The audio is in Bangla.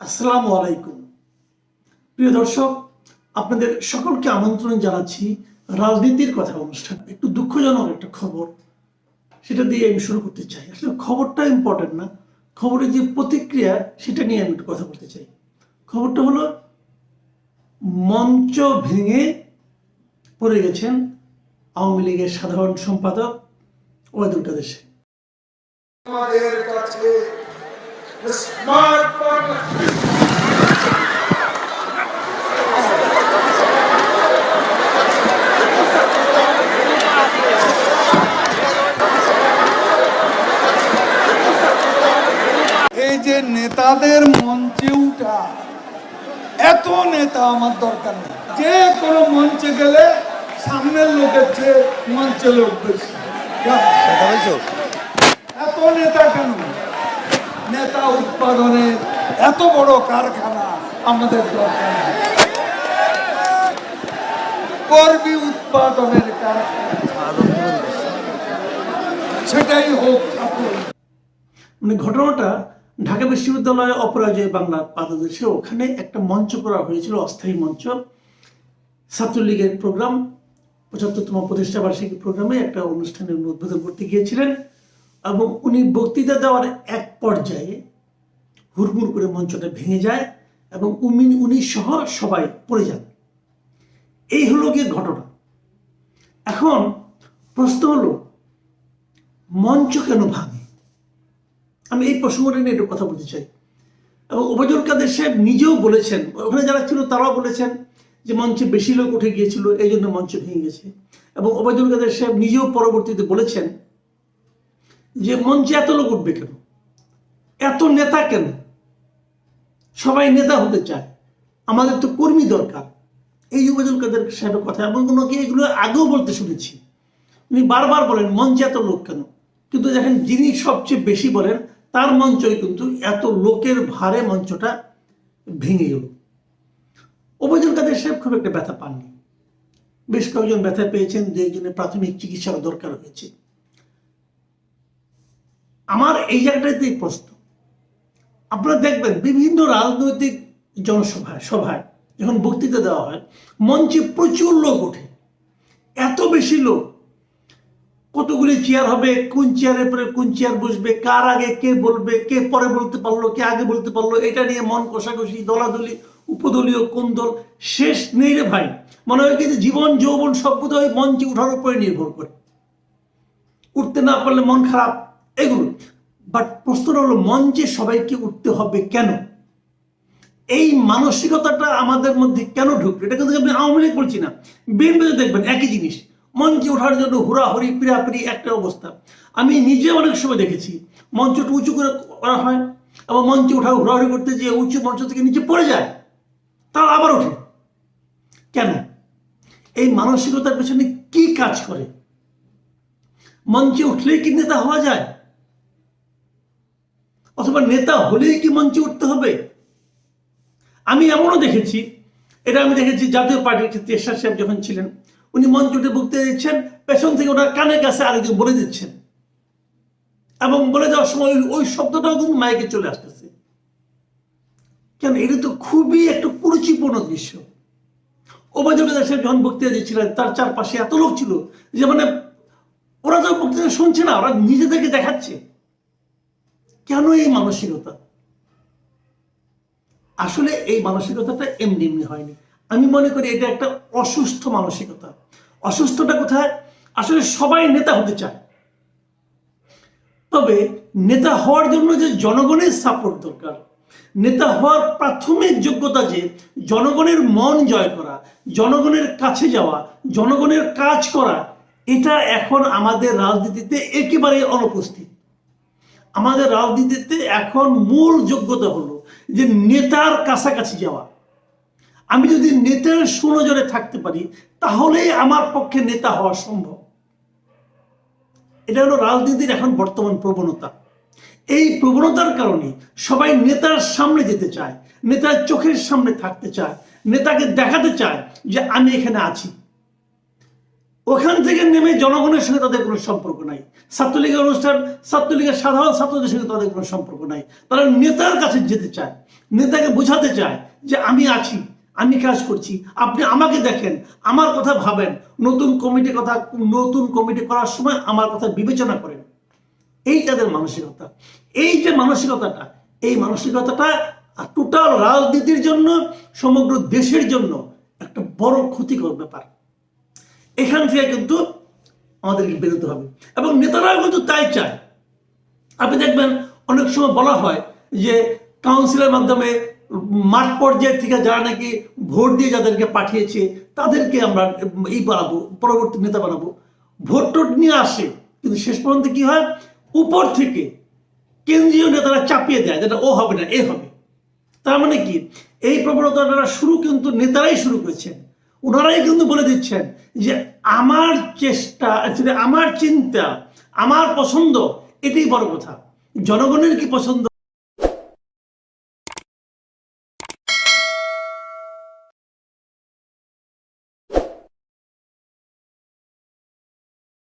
আসসালামু আলাইকুম। প্রিয় দর্শক, আপনাদের সকলকে আমন্ত্রণ জানাচ্ছি রাজনীতির কথা অনুষ্ঠান। একটু দুঃখজনক একটা খবর, সেটা দিয়ে আমি শুরু করতে চাই। আসলে খবরটা ইম্পর্টেন্ট না। খবরের যে প্রতিক্রিয়া, সেটা নিয়ে আমি একটু কথা বলতে চাই। খবরটা হলো, মঞ্চ ভেঙে পড়ে গেছেন আওয়ামী লীগের সাধারণ সম্পাদক ওয়াদুল কাদের আমাদের কাছে স্মার্টফোন এই যে নেতাদের মঞ্চে উঠা এত নেতা আমার দরকার নেই। যে কোনো মঞ্চে গেলে সামনের লোকের চেয়ে মঞ্চে লোক বেশি। এত নেতা কেন? উৎপাদনের এত বড় কারখানা আমাদের দরকার। কর্মী উৎপাদনের কারখানা। সেটাই হোক মানে ঘটনাটা ঢাকা বিশ্ববিদ্যালয়ে অপরাজয় বাংলা পাদদেশে ওখানে একটা মঞ্চ করা হয়েছিল, অস্থায়ী মঞ্চ। ছাত্রলীগের প্রোগ্রাম, পঁচাত্তরতম প্রতিষ্ঠা বার্ষিকী প্রোগ্রামে একটা অনুষ্ঠানে উনি উদ্বোধন করতে গিয়েছিলেন এবং উনি বক্তৃতা দেওয়ার এক পর্যায়ে হুড়মুড় করে মঞ্চটা ভেঙে যায় এবং উমিন, উনি সহ সবাই পড়ে যান। এই হলো গিয়ে ঘটনা। এখন প্রশ্ন হলো, মঞ্চ কেন ভাঙে? আমি এই প্রসঙ্গটা নিয়ে একটু কথা বলতে চাই। এবং ওবায়দুল কাদের সাহেব নিজেও বলেছেন, ওখানে যারা ছিল তারাও বলেছেন যে মঞ্চে বেশি লোক উঠে গিয়েছিল, এই জন্য মঞ্চ ভেঙে গেছে। এবং ওবায়দুল কাদের সাহেব নিজেও পরবর্তীতে বলেছেন যে মঞ্চে এত লোক উঠবে কেন? এত নেতা কেন? সবাই নেতা হতে চায়। আমাদের তো কর্মী দরকার। এই ওবায়দুল কাদের সাহেবের কথা এবং ওনাকে এগুলো আগেও বলতে শুনেছি। উনি বারবার বলেন, মঞ্চে এত লোক কেন? কিন্তু দেখেন, যিনি সবচেয়ে বেশি বলেন, তার মঞ্চই কিন্তু এত লোকের ভারে মঞ্চটা ভেঙে গেল। ওবায়দুল কাদের সাহেব খুব একটা ব্যথা পাননি। বেশ কয়েকজন ব্যথা পেয়েছেন, যে জন্য প্রাথমিক চিকিৎসার দরকার হয়েছে। আমার এই জায়গাটাতেই প্রশ্ন আপনারা দেখবেন বিভিন্ন রাজনৈতিক জনসভায়, সভায় যখন বক্তৃতা দেওয়া হয়, মঞ্চে প্রচুর লোক ওঠে। এত বেশি লোক। কতগুলি চেয়ার হবে, কোন চেয়ারের পরে কোন চেয়ার বসবে, কার আগে কে বলবে, কে পরে বলতে পারল, কে আগে বলতে পারল, এটা নিয়ে মন কষাকষি, দলাদলি, উপদলীয় কোন দল, শেষ নেই রে ভাই। মনে হয় কিন্তু জীবন, যৌবন সব হয় মঞ্চে উঠার উপরে নির্ভর করে। উঠতে না পারলে মন খারাপ। এগুলো বাট প্রশ্নটা হলো মঞ্চে সবাইকে উঠতে হবে কেন? এই মানসিকতাটা আমাদের মধ্যে কেন ঢুকলো? এটা কিন্তু আমি আওয়ামী লীগ বলছি না। বিএনপিতে দেখবেন, একই জিনিস। মঞ্চে ওঠার জন্য হুড়াহুড়ি, পিড়াপিড়ি একটা অবস্থা। আমি নিজে অনেক সময় দেখেছি মঞ্চটা উঁচু করে করা হয় এবং মঞ্চে ওঠা হুড়াহুড়ি করতে যে উঁচু মঞ্চ থেকে নিচে পড়ে যায় তারা আবার ওঠে। কেন? এই মানসিকতার পেছনে কি কাজ করে? মঞ্চে উঠলেই কি নেতা হওয়া যায়? অথবা নেতা হলেই কি মঞ্চে উঠতে হবে? আমি এমনও দেখেছি, এটা আমি দেখেছি জাতীয় পার্টির ক্ষেত্রে এরশাদ সাহেব যখন ছিলেন, উনি মঞ্চ উঠে বক্তৃতা দিচ্ছেন, পেছন থেকে ওনার কানের কাছে আরেকজন বলে দিচ্ছেন। এবং বলে দেওয়ার সময় ওই- শব্দটাও কিন্তু মাইকে চলে আসতেছে। কেন, এটা তো খুবই একটা কুরুচিপূর্ণ দৃশ্য। ওবায়দুল কাদের সাহেব যখন বক্তৃতা দিচ্ছিলেন, তার চারপাশে এত লোক ছিল যে মানে ওরা তো বক্তৃতা শুনছে না, ওরা নিজেদেরকে দেখাচ্ছে। কেন এই মানসিকতা? আসলে এই মানসিকতাটা এমনি এমনি হয়নি। আমি মনে করি এটা একটা অসুস্থ মানসিকতা। অসুস্থটা কোথায়? আসলে সবাই নেতা হতে চায়। তবে নেতা হওয়ার জন্য যে জনগণের সাপোর্ট দরকার, নেতা হওয়ার প্রাথমিক যোগ্যতা যে জনগণের মন জয় করা, জনগণের কাছে যাওয়া, জনগণের কাজ করা, এটা এখন আমাদের রাজনীতিতে একেবারে অনুপস্থিত। আমাদের রাজনীতিতে এখন মূল যোগ্যতা হলো যে নেতার কাছাকাছি যাওয়া। আমি যদি নেতার সুনজরে থাকতে পারি তাহলেই আমার পক্ষে নেতা হওয়া সম্ভব। এটা হলো রাজনীতির এখন বর্তমান প্রবণতা। এই প্রবণতার কারণে সবাই নেতার সামনে যেতে চায়, নেতার চোখের সামনে থাকতে চায়, নেতাকে দেখাতে চায় যে আমি এখানে আছি। ওখান থেকে নেমে জনগণের সঙ্গে তাদের কোনো সম্পর্ক নাই। ছাত্রলীগের অনুষ্ঠান, ছাত্রলীগের সাধারণ ছাত্রদের সঙ্গে তাদের কোনো সম্পর্ক নাই। তারা নেতার কাছে যেতে চায়, নেতাকে বোঝাতে চায় যে আমি আছি, আমি কাজ করছি, আপনি আমাকে দেখেন, আমার কথা ভাবেন, নতুন কমিটি কথা, নতুন কমিটি করার সময় আমার কথা বিবেচনা করেন। এই তাদের মানসিকতা। এই যে মানসিকতাটা, এই মানসিকতাটা টোটাল রাজনীতির জন্য, সমগ্র দেশের জন্য একটা বড় ক্ষতিকর ব্যাপার। এখান থেকে কিন্তু আমাদেরকে বেরোতে হবে। এবং নেতারাও কিন্তু তাই চায়। আপনি দেখবেন অনেক সময় বলা হয় যে কাউন্সিলের মাধ্যমে মাঠ পর্যায়ে থেকে যারা নাকি ভোট দিয়ে যাদেরকে পাঠিয়েছে, তাদেরকে আমরা এই বানাবো, পরবর্তী নেতা বানাবো। ভোট টোট নিয়ে আসে, কিন্তু শেষ পর্যন্ত কি হয়? উপর থেকে কেন্দ্রীয় নেতারা চাপিয়ে দেয় যেটা ও হবে না, এ হবে। তার মানে কি? এই প্রবণতাটা শুরু কিন্তু নেতারাই শুরু করেছেন। ওনারাই কিন্তু বলে দিচ্ছেন যে আমার চেষ্টা আমার চিন্তা, আমার পছন্দ, এটাই বড় কথা। জনগণের কি পছন্দ?